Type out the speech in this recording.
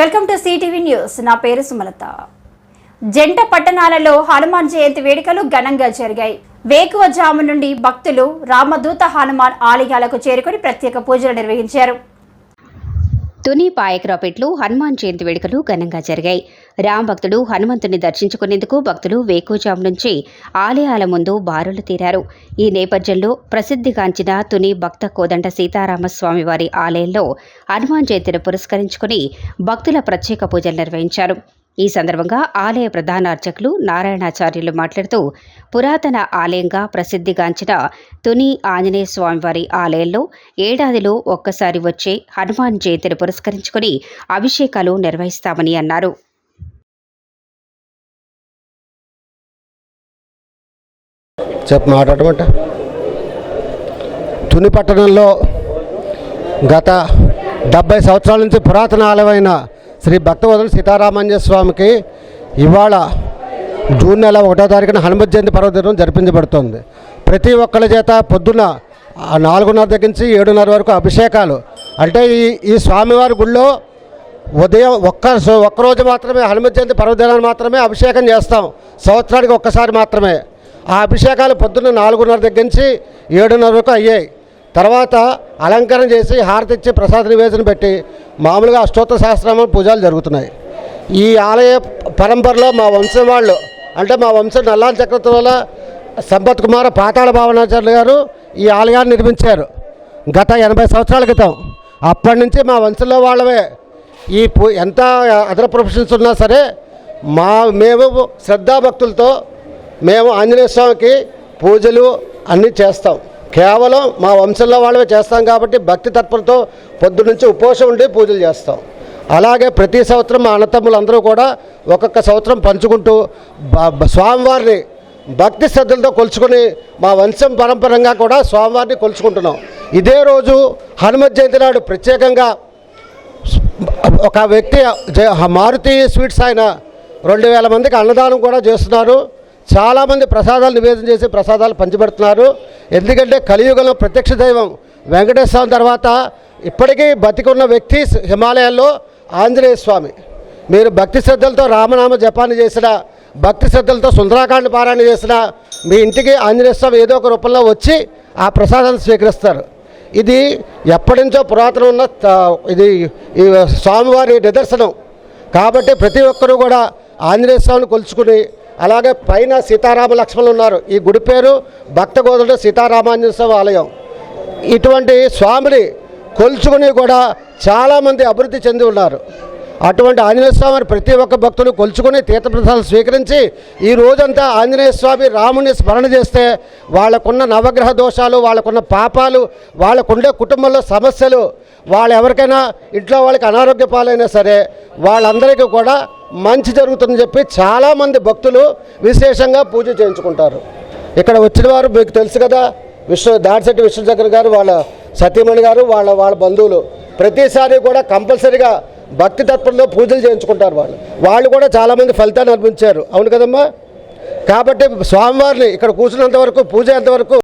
Welcome to CTV news. నా పేరు సుమలత. జంట పట్టణాలలో హనుమాన్ జయంతి వేడుకలు ఘనంగా జరిగాయి. వేకువ జాము నుండి భక్తులు రామదూత హనుమాన్ ఆలయాలకు చేరుకొని ప్రత్యేక పూజలు నిర్వహించారు. తుని పాయకరావుపేటలో హనుమాన్ జయంతి వేడుకలు ఘనంగా జరిగాయి. రామ్ భక్తుడు హనుమంతుని దర్శించుకునేందుకు భక్తులు వేకోజాం నుంచి ఆలయాల ముందు బారులు తీరారు. ఈ నేపథ్యంలో ప్రసిద్ధిగాంచిన తుని భక్త కోదండ సీతారామస్వామి వారి ఆలయంలో హనుమాన్ జయంతిని పురస్కరించుకుని భక్తుల ప్రత్యేక పూజలు నిర్వహించారు. ఈ సందర్భంగా ఆలయ ప్రధాన అర్చకులు నారాయణాచార్యులు మాట్లాడుతూ పురాతన ఆలయంగా ప్రసిద్ధిగాంచిన తుని ఆంజనేయ స్వామివారి ఆలయంలో ఏడాదిలో ఒక్కసారి వచ్చే హనుమాన్ జయంతిని పురస్కరించుకుని అభిషేకాలు నిర్వహిస్తామని అన్నారు. చెప్ప మాట్లాడమంట తుని పట్టణంలో గత డెబ్బై సంవత్సరాల నుంచి పురాతన ఆలయమైన శ్రీ భక్తవదల సీతారామాంజ స్వామికి ఇవాళ జూన్ నెల ఒకటో తారీఖున హనుమత్ జయంతి పర్వదినం జరిపించబడుతుంది. ప్రతి ఒక్కళ్ళ చేత పొద్దున నాలుగున్నర దగ్గర నుంచి ఏడున్నర వరకు అభిషేకాలు. అంటే ఈ ఈ స్వామివారి గుళ్ళో ఉదయం ఒక్క సో- ఒక్కరోజు మాత్రమే హనుమత్ జయంతి పర్వదినాన్ని మాత్రమే అభిషేకం చేస్తాం. సంవత్సరానికి ఒక్కసారి మాత్రమే. ఆ అభిషేకాలు పొద్దున్న నాలుగున్నర దగ్గర నుంచి ఏడున్నర వరకు అయ్యాయి. తర్వాత అలంకరణ చేసి హారతి ఇచ్చి ప్రసాద నివేదన పెట్టి మామూలుగా అష్టోత్తర సహస్రనామ పూజలు జరుగుతున్నాయి. ఈ ఆలయ పరంపరలో మా వంశం వాళ్ళు అంటే మా వంశం నల్లాన్ చక్రవర్తి వల్ల సంపత్ కుమార పాతాళ భావనాచార్యులు గారు ఈ ఆలయాన్ని నిర్మించారు గత ఎనభై సంవత్సరాల క్రితం. అప్పటి నుంచి మా వంశంలో వాళ్ళవే. ఈ ఎంత అదర్ ప్రొఫెషన్స్ ఉన్నా సరే మా మేము శ్రద్ధాభక్తులతో మేము ఆంజనేయ స్వామికి పూజలు అన్నీ చేస్తాం. కేవలం మా వంశంలో వాళ్ళమే చేస్తాం కాబట్టి భక్తి తత్పరతో పొద్దు నుంచి ఉపవాసం ఉండి పూజలు చేస్తాం. అలాగే ప్రతి సంవత్సరం మా అన్నతమ్ములు అందరూ కూడా ఒక్కొక్క సంవత్సరం పంచుకుంటూ స్వామివారిని భక్తి శ్రద్ధలతో కొలుచుకొని మా వంశం పరంపరంగా కూడా స్వామివారిని కొలుచుకుంటున్నాం. ఇదే రోజు హనుమత్ జయంతి నాడు ప్రత్యేకంగా ఒక వ్యక్తి మారుతి స్వీట్స్ ఆయన రెండు వేల మందికి అన్నదానం కూడా చేస్తున్నారు. చాలామంది ప్రసాదాలు నివేదన చేసి ప్రసాదాలు పంచిపెడుతున్నారు. ఎందుకంటే కలియుగంలో ప్రత్యక్ష దైవం వెంకటేశ్వర స్వామి తర్వాత ఇప్పటికీ బతికున్న వ్యక్తి హిమాలయాల్లో ఆంజనేయ స్వామి. మీరు భక్తి శ్రద్ధలతో రామనామ జపాన్ని చేసిన భక్తి శ్రద్ధలతో సుందరాకాండ పారాయణ చేసిన మీ ఇంటికి ఆంజనేయ స్వామి ఏదో ఒక రూపంలో వచ్చి ఆ ప్రసాదాన్ని స్వీకరిస్తారు. ఇది ఎప్పటి నుంచో పురాతనం ఉన్న ఇది ఈ స్వామివారి నిదర్శనం. కాబట్టి ప్రతి ఒక్కరూ కూడా ఆంజనేయ స్వామిని కొలుచుకుని అలాగే పైన సీతారామ లక్ష్మణులు ఉన్నారు. ఈ గుడి పేరు భక్త గోదుడు సీతారామాంజనేయ ఆలయం. ఇటువంటి స్వామిని కొలుచుకుని కూడా చాలామంది అభివృద్ధి చెంది ఉన్నారు. అటువంటి ఆంజనేయ స్వామిని ప్రతి ఒక్క భక్తులు కొలుచుకుని తీర్థప్రసాదాలు స్వీకరించి ఈ రోజంతా ఆంజనేయ స్వామి రాముని స్మరణ చేస్తే వాళ్ళకున్న నవగ్రహ దోషాలు వాళ్ళకున్న పాపాలు వాళ్ళకుండే కుటుంబంలో సమస్యలు వాళ్ళు ఎవరికైనా ఇంట్లో వాళ్ళకి అనారోగ్య పాలైనా సరే వాళ్ళందరికీ కూడా మంచి జరుగుతుందని చెప్పి చాలామంది భక్తులు విశేషంగా పూజ చేయించుకుంటారు. ఇక్కడ వచ్చిన వారు మీకు తెలుసు కదా విశ్వ దాడిశెట్టి విశ్వచక్ర గారు వాళ్ళ సతీమణి గారు వాళ్ళ వాళ్ళ బంధువులు. ప్రతిసారి కూడా కంపల్సరీగా భక్తి తత్పరలో పూజలు చేయించుకుంటారు వాళ్ళు. వాళ్ళు కూడా చాలామంది ఫలితాన్ని అనిపించారు అవును కదమ్మా? కాబట్టి స్వామివారిని ఇక్కడ కూర్చున్నంత వరకు పూజ ఎంతవరకు